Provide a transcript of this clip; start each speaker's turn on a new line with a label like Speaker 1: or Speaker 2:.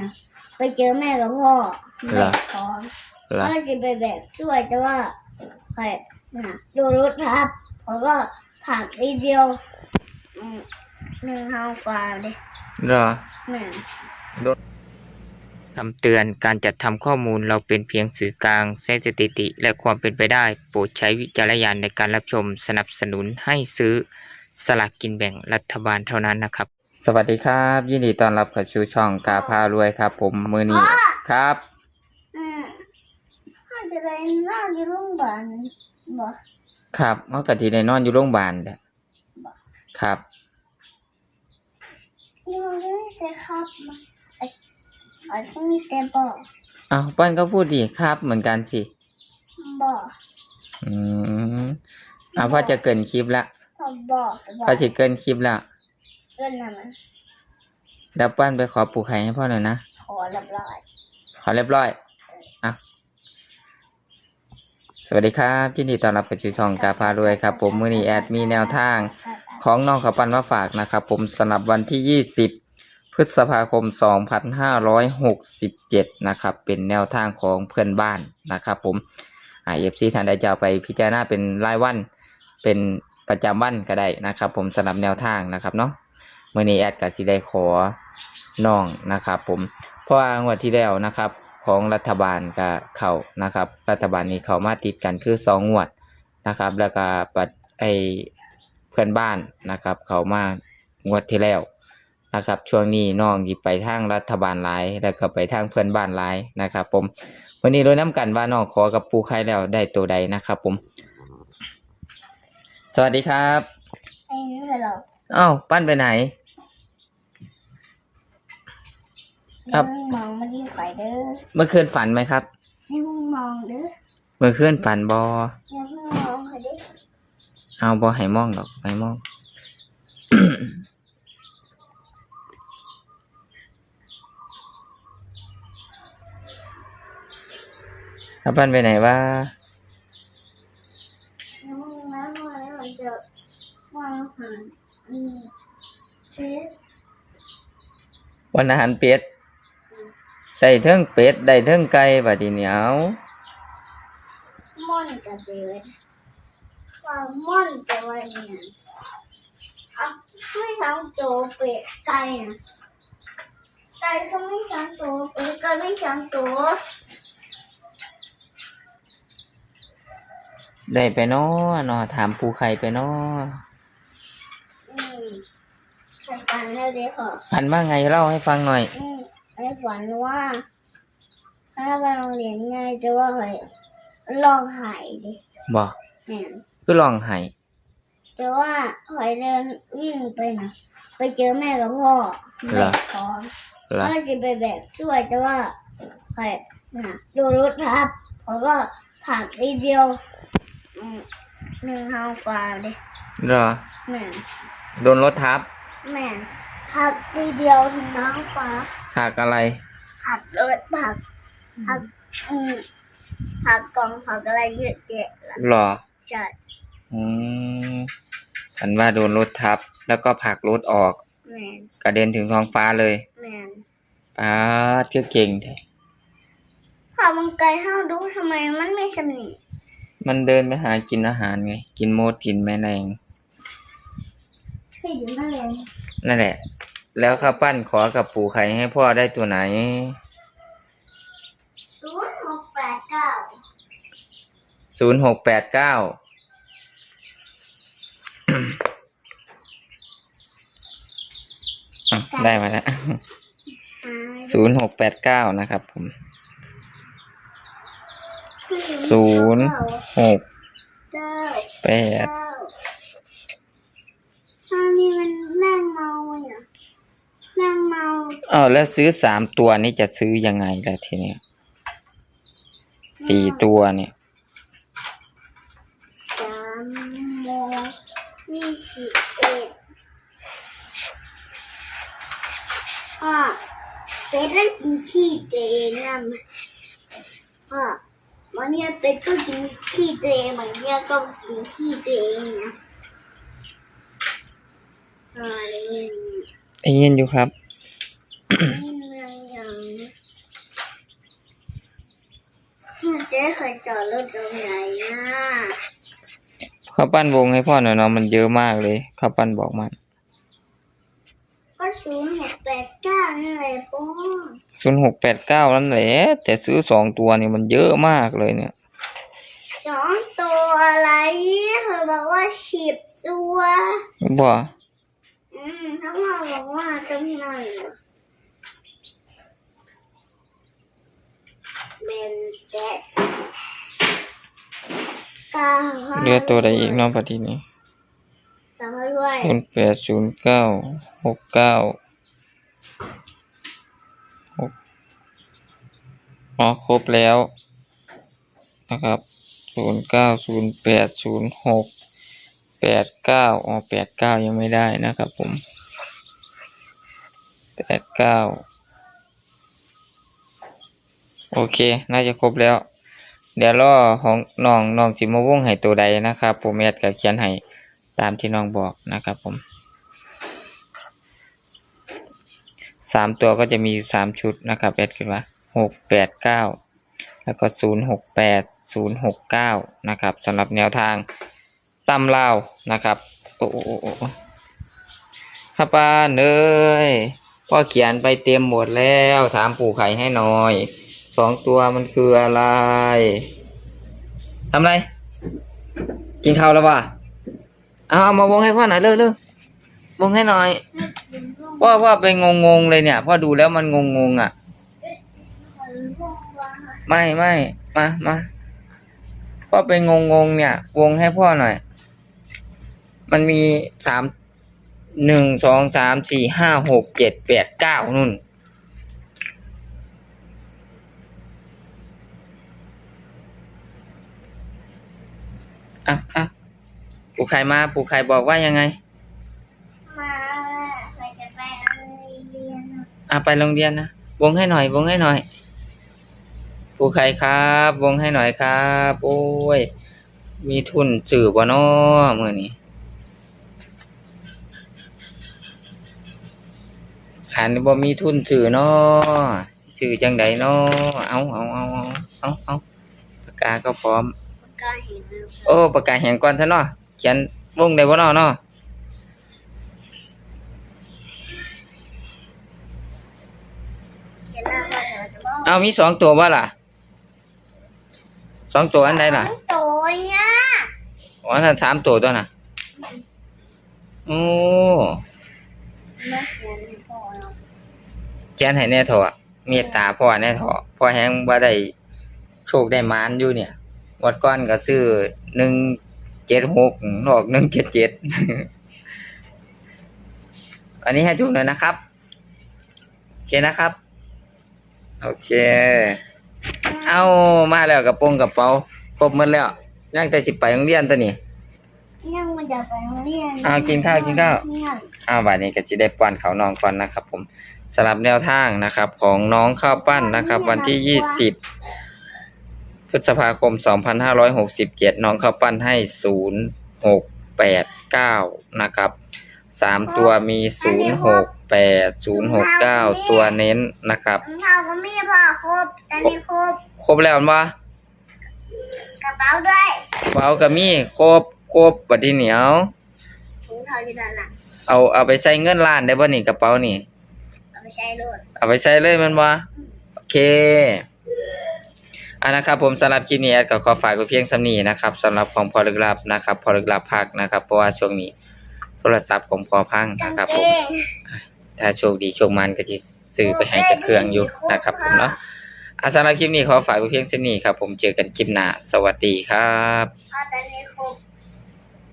Speaker 1: นะไปเจอแม่กับพ่อ
Speaker 2: เหรอ
Speaker 1: แบกของ
Speaker 2: เหรอ
Speaker 1: ก็จะไปแบกช่วยแต่ว่าใครน่ะโดนรถทับเขาก็ผลักทีเดียวอืมหนึ่งทางฟ้าเลย
Speaker 2: เหรอ
Speaker 1: แม่
Speaker 2: คำเตือนการจัดทำข้อมูลเราเป็นเพียงสื่อกลางใช้สถิติ และความเป็นไปได้ โปรดใช้วิจารณญาณในการรับชมสนับสนุนให้ซื้อสลากกินแบ่งรัฐบาลเท่านั้นนะครับ สวัสดีครับ ยินดีต้อนรับเข้าสู่ช่องกาพารวยครับ ผมมือนี้ครับ
Speaker 1: อืมถ้าจะได้น่าจะโรงพยาบาลบอก
Speaker 2: ครับเมื่อกะทีได้นอนอยู่โรงพยาบาลเด้อครับ
Speaker 1: ที่มันไม่ได้ครับไอ้ไอ้ที่มีแต่บอก
Speaker 2: อ้าวปั้นก็พูดดีครับเหมือนกันสิ
Speaker 1: บอก
Speaker 2: อืมอ้าวพ่อจะเกินคลิปละ
Speaker 1: พอบอกแต่บอ
Speaker 2: พ่อกจะเกินคลิปละ
Speaker 1: เกินนะมัน
Speaker 2: แล้วปั้นไปขอปลูกไข่ให้พ่อหน่อยนะ
Speaker 1: ขอเรียบร้อย
Speaker 2: ขอเรียบร้อยอะสวัสดีครับที่นี่ต้อนรับกับชูช่องกาพารวยครับ ผมมือนี้แอดมีแนวทาง ของน้องเขาวปันมาฝากนะครับ ผมสำหรับวันที่ 20 พฤษภาคม 2567 นะครับ เป็นแนวทางของเพื่อนบ้านนะครับ ผมอ่าเอฟซีท่านใดจะเอาไปพิจารณาเป็นรายวัน เป็นประจำวันก็ได้นะครับ ผมสำหรับแนวทางนะครับเนาะ มื่อนี้แอดกับสิได้ขอน้องนะครับผมเพราะว่างวดที่แล้วนะครับของรัฐบาลกับเขานะครับ รัฐบาลนี้เขามาติดกันคือสองงวดนะครับ แล้วก็ปัดไอเพื่อนบ้านนะครับ เขามางวดที่แล้วนะครับ ช่วงนี้น้องหยิบไปทางรัฐบาลหลาย แล้วก็ไปทางเพื่อนบ้านหลายนะครับ ผม วันนี้เราน้ำกันว่าน้องขอกับปูไข่แล้วได้ตัวใดนะครับ ผม สวัสดีครับ
Speaker 1: ไอ้นี่เหรอ
Speaker 2: อ้าวปั้นไปไหน ครับ
Speaker 1: ให้มึงมองมาที่ข่อยเด้อ
Speaker 2: เมื่อคืนฝันไหมครับ
Speaker 1: ให้มึงมองเด้อ
Speaker 2: เมื่อคืนฝันบอ
Speaker 1: อย่าเพิ่งมองข่อยเด้อ
Speaker 2: เอาบอให้มองดอกให้มองแล้วปั้นไปไหนวะ
Speaker 1: อย่ามึงนะมองแล้วมันจะมองหาอืมเอ๊ะ
Speaker 2: วันอาหารเป็ด ได้เทิงเป็ดได้เทิงไก่บัดนี้เหนียว
Speaker 1: ม่อนกับเบลว่าม่อนจะว่าเนี่ยอะไม่ทั้งโตเป็ดไก่นะไก่ก็ไม่ทั้งโตเป็ดก็ไม่ทั้งโต
Speaker 2: ได้ไปเนาะเนาะถามปูไข่ไปเนาะ
Speaker 1: อืมใส่กันแล้วเด็กขอ
Speaker 2: ฝันว่าไงเล่าให้ฟังหน่อย
Speaker 1: อืม ไอ้ฝันว่าถ้าไปโรงเรียนไงจะว่าเฮ้ยลองหายดิ
Speaker 2: บอก
Speaker 1: แม่น
Speaker 2: คือลองไห้
Speaker 1: แต่ว่าหอยเดินวิ่งไปนะไปเจอแม่กับพ่อแบกของ
Speaker 2: เหรอ
Speaker 1: ก็จะไปแบกช่วยแต่ว่าใครน่ะโดนรถทับเขาก็ผลักทีเดียวอืมหนึ่งทางฟ้าเลย
Speaker 2: เหรอ
Speaker 1: แม่น
Speaker 2: โดนรถทับ
Speaker 1: แม่นผลักทีเดียวถึงทางฟ้า
Speaker 2: หักอะไร
Speaker 1: ผลักรถผลักผลักอืมผลักกล่องผลักอะไรเยอะแยะละ
Speaker 2: เหรอ
Speaker 1: ใช่
Speaker 2: อืมฝันว่าโดนรถทับ แล้วก็ผลักรถออก
Speaker 1: แม่น
Speaker 2: กระเด็นถึงท้องฟ้าเลย
Speaker 1: แม่น
Speaker 2: ป้าดเที่ยวเก่งแท้
Speaker 1: พามังไกลห้าวดูทำไมมันไม่สำนี
Speaker 2: มันเดินไปหากินอาหารไง กินมดกินแมลง
Speaker 1: เคยอยู่นั่นเลย
Speaker 2: นั่นแหละ แล้วข้าวปั้นขอกับปู่ไข่ให้พ่อได้ตัวไหน
Speaker 1: ศูนย์หกแปดเก้า
Speaker 2: ศูนย์หกแปดเก้า ได้มาแล้ว ศูนย์หกแปดเก้านะครับผม ศูนย์หก
Speaker 1: เก้า
Speaker 2: แปด
Speaker 1: เก้าอันนี้มันแม่งเมาเนี่ยแม่ง เมา
Speaker 2: อ้าวแล้วซื้อสามตัวนี้จะซื้อยังไงล่ะทีเนี้ยสี่ตัวเนี่ย
Speaker 1: สามโมงยี่สิบเอ็ดอะเป็ดนั่นกินขี้ตัวเองนะอะวันนี้เป็ดก็กินขี้ตัวเองเหมือนเนี่ยก็กินขี้ตัวเองนะอ่าได้ยิน
Speaker 2: ไอ้ยินอยู่ครับ
Speaker 1: ได้ยิน เจ๊เคยจอดรถตรงไหนนะ
Speaker 2: ข้าวปั้นวงให้พ่อหน่อยเนาะมันเยอะมากเลยข้าวปั้นบอกมัน
Speaker 1: ก็ศูนย์หกแปดเก้านั่นแหละพ่อ
Speaker 2: ศูนย์หกแปดเก้านั่นแหละแต่ซื้อสองตัวนี่มันเยอะมากเลยเนี่ย
Speaker 1: สองตัวอะไรเขาบอกว่าสิบตัว
Speaker 2: บ่
Speaker 1: อืมเขาบอกว่าจำนวน นเจ็ดเก้า
Speaker 2: เหลือตัวใดอีกเนาะปฏินี้
Speaker 1: สามด้วย
Speaker 2: ศูนย์แปดศูนย์เก้าหกเก้าหกอ๋อครบแล้วนะครับศูนย์เก้าศูนย์แปดศูนย์หกแปดเก้าอ๋อแปดเก้ายังไม่ได้นะครับผมแปดเก้า โอเค น่าจะครบแล้ว เดี๋ยวรอของน้องน้องสิมาวงให้ตัวใดนะครับ ผมแอดก็เขียนให้ตามที่น้องบอกนะครับผมสามตัวก็จะมีสามชุดนะครับแอดคิดว่าหกแปดเก้าแล้วก็ศูนย์หกแปดศูนย์หกเก้านะครับสำหรับแนวทางตำลาวนะครับโอ้โอ้โอ้โอ้ข้าปานเอ้ยพ่อเขียนไปเต็มหมดแล้วถามปู่ไข่ให้หน่อย สองตัวมันคืออะไรทำไร กินข้าวแล้วป่ะเอาเอามาวงให้พ่อหน่อยเร็วเร็ววงให้หน่อยพ่อพ่อไปงงงๆเลยเนี่ยพ่อดูแล้วมันงงงๆอะ ไม่ไม่มามาพ่อไปงงงๆเนี่ย วงให้พ่อหน่อย มันมีสามหนึ่งสองสามสี่ห้าหกเจ็ดแปดเก้านู่น อะอะปู่ไข่มาปู่ไข่บอกว่ายังไง
Speaker 1: มาใครจะไปโรงเรียนอะ
Speaker 2: อะไปโรงเรียนนะวงให้หน่อยวงให้หน่อยปู่ไข่ครับ วงให้หน่อยครับ โอ้ย มีทุนสื่อบ่น้อมือนี้ขันบ่มีทุนสื่อน้อสื่อจังใดน้อเอาเอาเอาเอาเอาเอาปากกาก็พร้อม
Speaker 1: ปา กาเห็นแล้ว
Speaker 2: โอ้ปากกาแหงก่อนซะเนาะเขียนวงได้บ่เนาะเนาะ
Speaker 1: เห็นแล้วก็เดี๋ยวจะบอก
Speaker 2: เอามีสองตัวบ่ล่ะสองตัวอันใดล่ะ
Speaker 1: สองตัวเนี่ย
Speaker 2: อ๋อท่านสามตัวตัวน่ะ โอ้
Speaker 1: ไม่เขียนให้พ่อเนาะ
Speaker 2: แกนให้แน่เถอะเมตตาพ่อแน่เถอะพ่อแฮงบ่ได้โชคได้มานอยู่เนี่ย วดก้อนก็ซื้อหนึ่งเจ็ดหกนอกหนึ่งเจ็ดเจ็ดอันนี้ให้ถูกหน่อยนะครับ โอเคนะครับ โอเค เอามาแล้วกระโปรงกระเป๋าครบหมดแล้วยังแต่สิไปโรงเรียนตัวนี้
Speaker 1: ยังไม่จะไปโรงเรียน
Speaker 2: อ้าวกินข้าวกินข้าว
Speaker 1: เนี่ย
Speaker 2: อ้าววันนี้ก็จะได้ป้อนเขาวน้องก่อนนะครับ ผมสำหรับแนวทางนะครับ ของน้องข้าวปั้นนะครับ วันที่ยี่สิบ พฤษภาคมสองพันห้าร้อยหกสิบเจ็ดน้องข้าวปั้นให้ศูนย์หกแปดเก้านะครับสามตัวมีศูนย์หกแปดศูนย์หกเก้าตัวเน้นนะครับ
Speaker 1: รองเท้าก็มีพ่อครบอันนี้ครบ
Speaker 2: ครบแล้วมั้ย
Speaker 1: กระเป๋าด้วย
Speaker 2: เปล่ากระมี่ครบครบบัดทีเหนียว
Speaker 1: ถุงเท้าที่ด้านหลัง
Speaker 2: เอาเอาไปใส่เงินล้านได้บ่นี่กระเป๋านี่
Speaker 1: เอาไปใช้รถ
Speaker 2: เอาไปใช้เลยแมันวะโอเค อันนะครับผมสำหรับคลิปนี้แอดก็ขอฝากไว้เพียงสำนีนะครับสำหรับของพอลึกลับนะครับพอลึกลับพักนะครับ เพราะว่าช่วงนี้โทรศัพท์ของพอพัง
Speaker 1: กาง
Speaker 2: นะครับ
Speaker 1: เก
Speaker 2: ผม
Speaker 1: ง
Speaker 2: ถ้าโชคดีโชคมันก็จะซื้อไปให้จากเครื่องอยู่นะครับผมเนาะอะสำหรับคลิปนี้ขอฝากไว้เพียงสำนีครับ ผมเจอกันคลิปหน้าสวัสดีครับ
Speaker 1: เอาแต่นี้ครบ